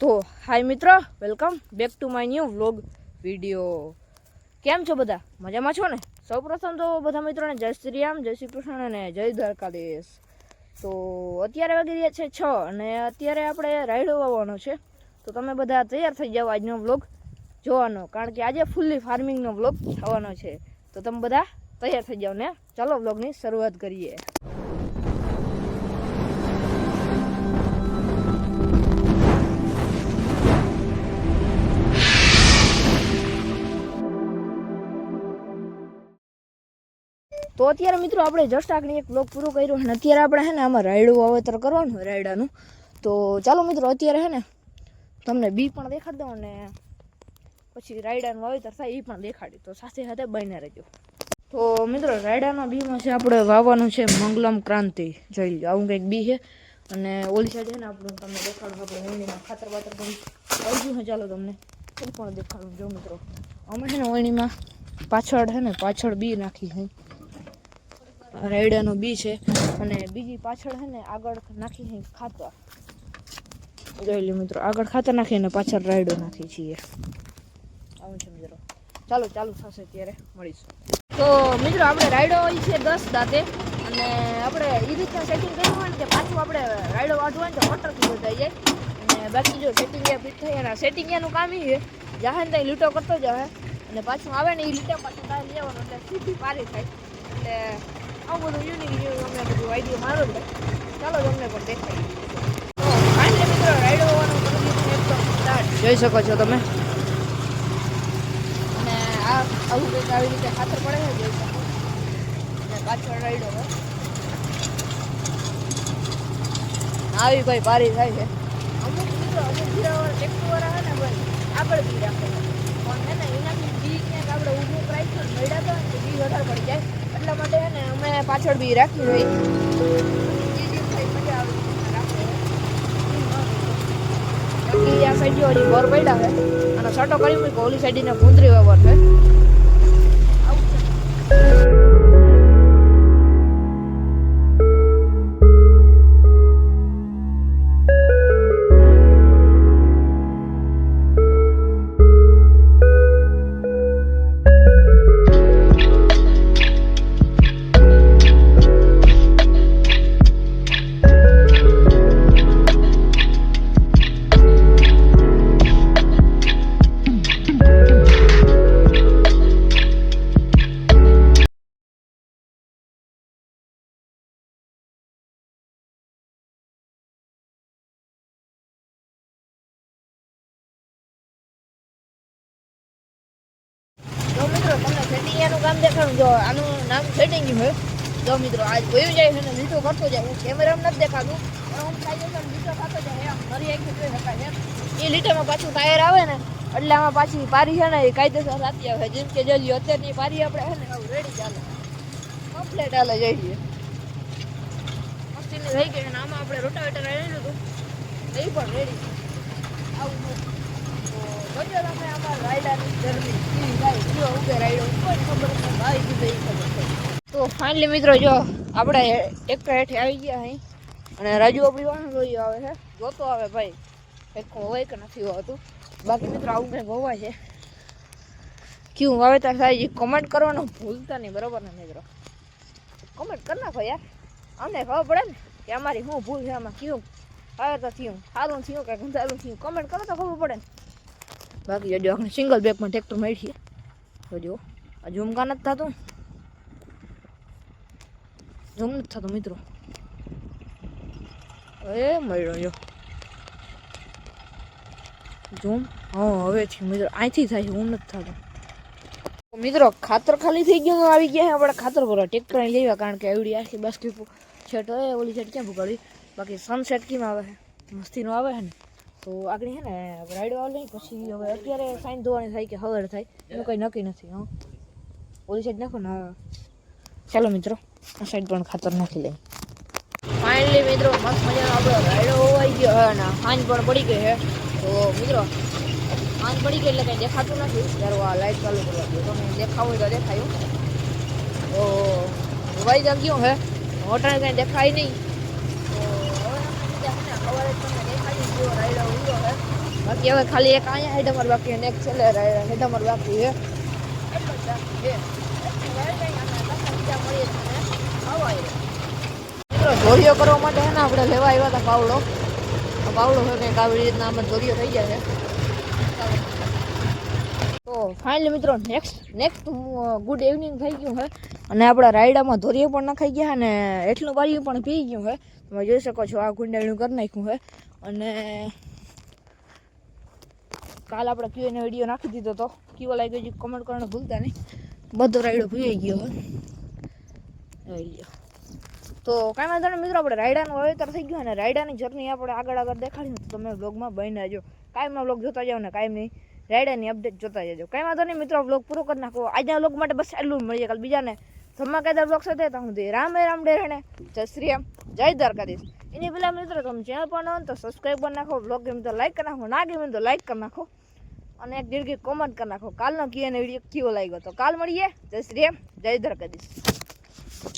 તો, હાય મિત્રો welcome back to my new vlog video કેમ છો બધા? મજામાં છો ને? સૌ પ્રથમ તો બધા મિત્રોને જય શ્રી રામ, જય શ્રી કૃષ્ણ અને જય દ્વારકાધીશ. તો, અત્યારે વાગી રહ્યા છે છ અને અત્યારે આપણે રાયડો આવવાનો છે. તો તમે બધા તૈયાર થઈ જાઓ આજનો વ્લોગ જોવાનો, કારણ કે આજે ફૂલ્લી ફાર્મિંગનો વ્લોગ થવાનો છે. તો તમે બધા તૈયાર થઈ જાઓ ને? ચાલો વ્લોગની શરૂઆત કરીએ. તો અત્યારે મિત્રો આપણે જસ્ટ આગળ એક બ્લોગ પૂરો કર્યો અને અત્યારે આપણે હે ને આમાં રાયડું વાવેતર કરવાનું હોય રાયડાનું. તો ચાલો મિત્રો, અત્યારે હે ને તમને બી પણ દેખાડી દઉં અને પછી રાયડાનું વાવેતર થાય એ પણ દેખાડી. તો સાથે સાથે બને રહેજો. તો મિત્રો, રાયડાના બીમાં છે આપણે વાવવાનું છે મંગલમ ક્રાંતિ, જોઈ લો આવું કંઈક બી છે. અને ઓલી સાઈડ છે ને આપણું તમને દેખાડું, આપણે વણીમાં ખાતર બાતર પણ આવી છે. ચાલો તમને એ પણ દેખાડું જો મિત્રો. અમે છે ને વણીમાં પાછળ છે ને પાછળ બી નાખી છે. રાયડાનું બી છે. અને બીજી પાછળ છે ને આગળ નાખી છે ખાતર. જોઈ મિત્રો, આગળ ખાતર નાખી અને પાછળ રાયડો નાખી છીએ. આવું મિત્રો. ચાલો, ચાલુ થશે ત્યારે મળીશું. તો મિત્રો, આપણે રાયડો હોય છે દસ દાંતે. અને આપણે એ રીતના સેટિંગ કર્યું હોય ને કે પાછું આપણે રાયડો વાઢવું હોય ને તો મોટરથી બધાઈ જાય. અને બાકી જો સેટિંગ એ ફિટ થઈ એના સેટિંગ એનું કામ એ છે. જાહે ને ત્યાં લૂંટો કરતો જાહે. અને પાછું આવે ને એ લીટા પાછું તારે લેવાનું એટલે સીધી પારી થાય. એટલે આવું બધું યુનિક યુનિક અમને બધું આઈડિયો મારો જ. ચાલો તમને પણ દેખાય. મિત્રો રાઈડો હોવાનું એકદમ સ્ટાર્ટ જોઈ શકો છો તમે. અને આ આવું કંઈક આવી રીતે ખાતર પડે છે જોઈ શકો. અને પાછળ રાઈડો હોય આવી કોઈ પારી થાય છે? અમુક મિત્રો અમુક જીરાવાળા ટ્રેક્ટરવાળા હે ને ભાઈ આગળ બી રાખે. પણ હે ને એનાથી બી ક્યાંક આપણે ઊભું પ્રાઇસ પણ મળ્યા હતા ને બી વધારે એટલા માટે ને અમે પાછળ બી રાખી હોય. બાકી આ સાઈડ જો હજી બોર પડ્યા છે. અને છટો કરી મૂક્યો ઓલી સાઈડ ને વાવર છે. આવું છે. એનું કામ દેખાડું જો આનું નામ સેટિંગ છે જો મિત્રો, આજ વયું જાય છે ને લીટો કરતો જાય. હું કેમેરામાં નથી દેખાતું. પણ હું કાયદેસર લીટો થતો જાય. એમ, ફરી એક જોઈ શકાય. એમ. એ લીટામાં પાછું ટાયર આવે ને, એટલે આમાં પાછી પારી છે ને, એ કાયદેસર થતી આવે. જેમ કે જલ્દી અત્યારની પારી આપણે છે ને, આવું રેડી ચાલે. કમ્પ્લેટ હાલે જઈએ મસ્તીની થઈ ગઈ અને આમાં આપણે રોટાવેટર રહેલું હતું. એ પણ રેડી આવું તો જોજો આમાં રાયડાની રાયડો કોઈ ખબર નથી ભાઈ કીધું એ ખબર છે તો ફાઇનલી મિત્રો જો આપણે એક હેઠે આવી ગયા અહીં. અને રાજુ આપણી જોઈ આવે છે. જોતો આવે ભાઈ. એક હોય કે નથી હોતું બાકી મિત્રો આવું કંઈ હોવાય છે. ક્યું વાવેતર થાય છે કોમેન્ટ કરવાનું ભૂલતા નહીં. બરોબર ને મિત્રો? કોમેન્ટ કરી નાખો યાર. અમને ખબર પડે ને કે અમારી શું ભૂલ છે આમાં. કેવું વાવેતર થયું સારું થયું કે ગંધારું થયું? કોમેન્ટ કરો તો ખબર પડે ને. બાકી જો આપણે સિંગલ બેગમાં ટ્રેક્ટર મેળવીએ. તો જો આ ઝુમકા નથી થતું. ઝૂમ નથી થતું, મિત્રો. એ મળ્યો, જો. ઝૂમ, હા, હવેથી, મિત્રો અહીંથી થાય છે હું નથી થતું. તો મિત્રો, ખાતર ખાલી થઈ ગયું આવી ગયા છે, આપણે ખાતર ભરવા ટ્રેક્ટર અહીં લેવા કારણ કે એવડી આખી બસ કે સેટ હોય ઓલી સેટ ક્યાં ભૂગાડી? બાકી સનસેટ કેમ આવે છે? મસ્તીનો આવે છે ને? તો આગળ છે ને રાઈડો આવે પછી હવે અત્યારે સાઈન ધોવાની થાય કે હવર થાય, એનું કંઈ નક્કી નથી, હા. ઓલી સાઈડ નાખો ને ચાલો મિત્રો, આ સાઈડ પણ ખાતર નાખી લઈએ. ફાઇનલી મિત્રો, મસ્ત મજાનો આપણો રાઈડો હોવાઈ ગયો હવે અને સાંજ પણ પડી ગઈ છે તો મિત્રો સાંજ પડી ગઈ એટલે કંઈ દેખાતું નથી. ત્યારે આ લાઈટ ચાલુ કરવા દો તમને દેખાવું હોય તો દેખાયું તો હોવાઈ જ ગયું હે. હોટલ કંઈ દેખાય નહીં. તો હવે બીજા સવારે તમને રાયડો બાકી હવે ખાલી એક અહીંયા હેડમર બાકી અને એક છેલ્લે હેડમર બાકી છે. ધોરિયો કરવા માટે હે ને આપણે લેવા આવ્યા હતા પાવડો. પાવડો હોય કંઈક આવી રીતના આમાં ધોરિયો થઈ ગયા છે. તો ફાઇનલી મિત્રો નેક્સ્ટ નેક્સ્ટ ગુડ ઇવનિંગ થઈ ગયું છે અને આપણા રાયડામાં ધોરીએ પણ નખાઈ ગયા અને એટલું વાર્યું પણ પી ગયું છે તમે જોઈ શકો છો, આ ગુંડાળું કરી નાખ્યું છે અને કાલ આપણે ક્યુ એને વીડિયો નાખી દીધો તો. કેવો લાગ્યો છે કમેન્ટ કરવાનું ભૂલતા નહીં. બધો રાયડો પીવાઈ ગયો હોય તો કાંઈ વાંધો નહીં મિત્રો, આપણે રાયડાનું વાવેતર થઈ ગયું અને રાયડાની જર્ની આપણે આગળ આગળ દેખાડીને તમે બ્લોગમાં બન્યા જો. કાયમના બ્લોગ જોતા જાઓ ને કાંઈ નહીં. રાયડાની અપડેટ જોતા જજો. કંઈ વાંધો નહીં મિત્રો બ્લોગ પૂરો કરી નાખો. આજના બ્લોગ માટે બસ એટલું મળીએ કાલ બીજાને. ધમાકેદાર બ્લોગ સાથે? તો હું રામ રામ ડેરણે જય શ્રી રામ. જય દ્વારકાધીશ. એની પહેલાં મિત્રો, તમે જ્યાં પણ હોય તો સબસ્ક્રાઈબ કરી નાખો. બ્લોગ ગમે તો લાઈક કરી નાખો. ના ગમે તો લાઈક કરી નાખો. અને એક દીર્ઘી કોમેન્ટ કરી નાખો. કાલનો કીએ વીડિયો કેવો લાગ્યો? તો કાલ મળીએ. જય શ્રી રામ, જય દ્વારકાધીશ.